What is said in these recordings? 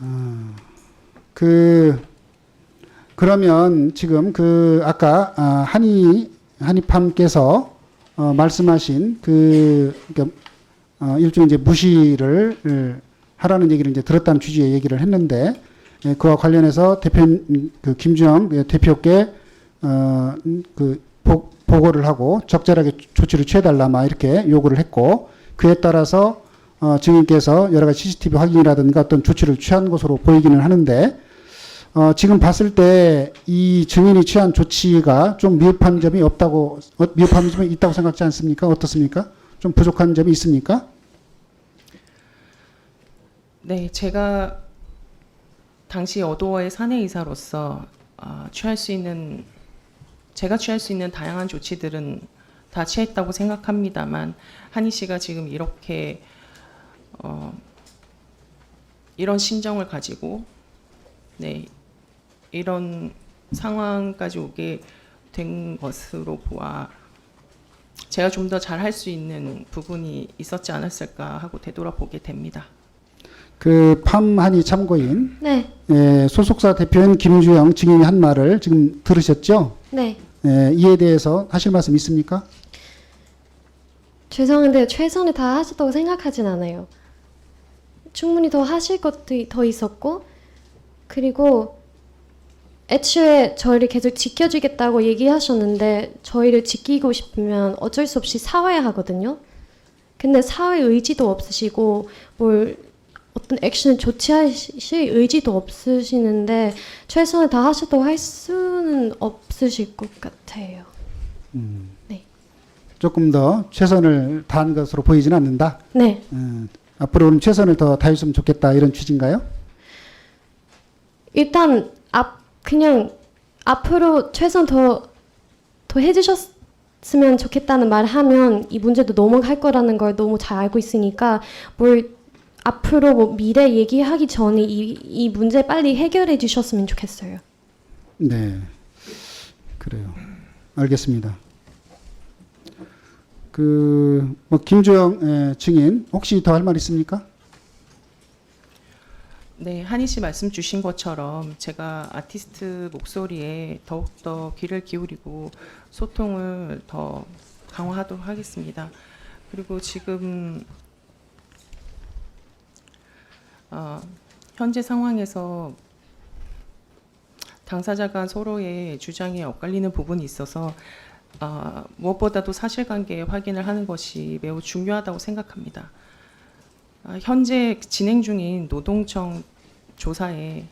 아, 그 그러면 지금 그 아까 아, 한이 한이팜께서 어, 말씀하신 그 그러니까 어, 일종의 이제 무시를 을 하라는 얘기를 이제 들었다는 취지의 얘기를 했는데 예, 그와 관련해서 대표 그 김주영 예, 대표께 어그 보고를 하고 적절하게 조치를 취해달라 막 이렇게 요구를 했고 그에 따라서 어, 증인께서 여러 가지 CCTV 확인이라든가 어떤 조치를 취한 것으로 보이기는 하는데 어, 지금 봤을 때 이 증인이 취한 조치가 좀 미흡한 점이 없다고 어, 미흡한 점이 있다고 생각지 않습니까? 어떻습니까? 좀 부족한 점이 있습니까? 네, 제가 당시 어도어의 사내 이사로서 아, 취할 수 있는 제가 취할 수 있는 다양한 조치들은 다 취했다고 생각합니다만 한희 씨가 지금 이렇게 어, 이런 심정을 가지고 네 이런 상황까지 오게 된 것으로 보아 제가 좀 더 잘 할 수 있는 부분이 있었지 않았을까 하고 되돌아보게 됩니다. 그 팜한이 참고인 네, 예, 소속사 대표인 김주영 증인이 한 말을 지금 들으셨죠? 네. 예, 이에 대해서 하실 말씀 있습니까? 죄송한데 최선을 다 하셨다고 생각하진 않아요. 충분히 더 하실 것도 더 있었고 그리고 애초에 저희를 계속 지켜주겠다고 얘기하셨는데 저희를 지키고 싶으면 어쩔 수 없이 사와야 하거든요. 근데 사회 의지도 없으시고 뭘 어떤 액션을 조치하실 의지도 없으시는데 최선을 다 하셨다고 할 수는 없으실 것 같아요. 조금 더 최선을 다한 것으로 보이지는 않는다. 네. 음, 앞으로는 최선을 더 다했으면 좋겠다 이런 취지인가요? 일단 앞 그냥 앞으로 최선 더 더 해주셨으면 좋겠다는 말 하면 이 문제도 넘어갈 거라는 걸 너무 잘 알고 있으니까 뭘 앞으로 뭐 미래 얘기하기 전에 이, 이 문제 빨리 해결해 주셨으면 좋겠어요. 네, 그래요. 알겠습니다. 그 뭐 김주영 예, 증인 혹시 더 할 말 있습니까? 네, 한희 씨 말씀 주신 것처럼 제가 아티스트 목소리에 더욱더 귀를 기울이고 소통을 더 강화하도록 하겠습니다. 그리고 지금 어, 현재 상황에서 당사자가 서로의 주장에 엇갈리는 부분이 있어서 어, 무엇보다도 사실관계 확인을 하는 것이 매우 중요하다고 생각합니다. 아, 현재 진행 중인 노동청 조사에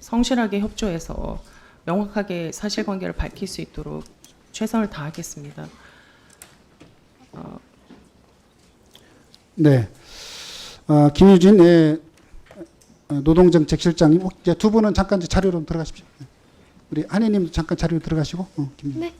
성실하게 협조해서 명확하게 사실관계를 밝힐 수 있도록 최선을 다하겠습니다. 네, 어, 김유진 예, 어, 노동정책실장님 혹- 이제 두 분은 잠깐 자료로 들어가십시오. 우리 한혜님 잠깐 자료로 들어가시고. 어, 김- 네.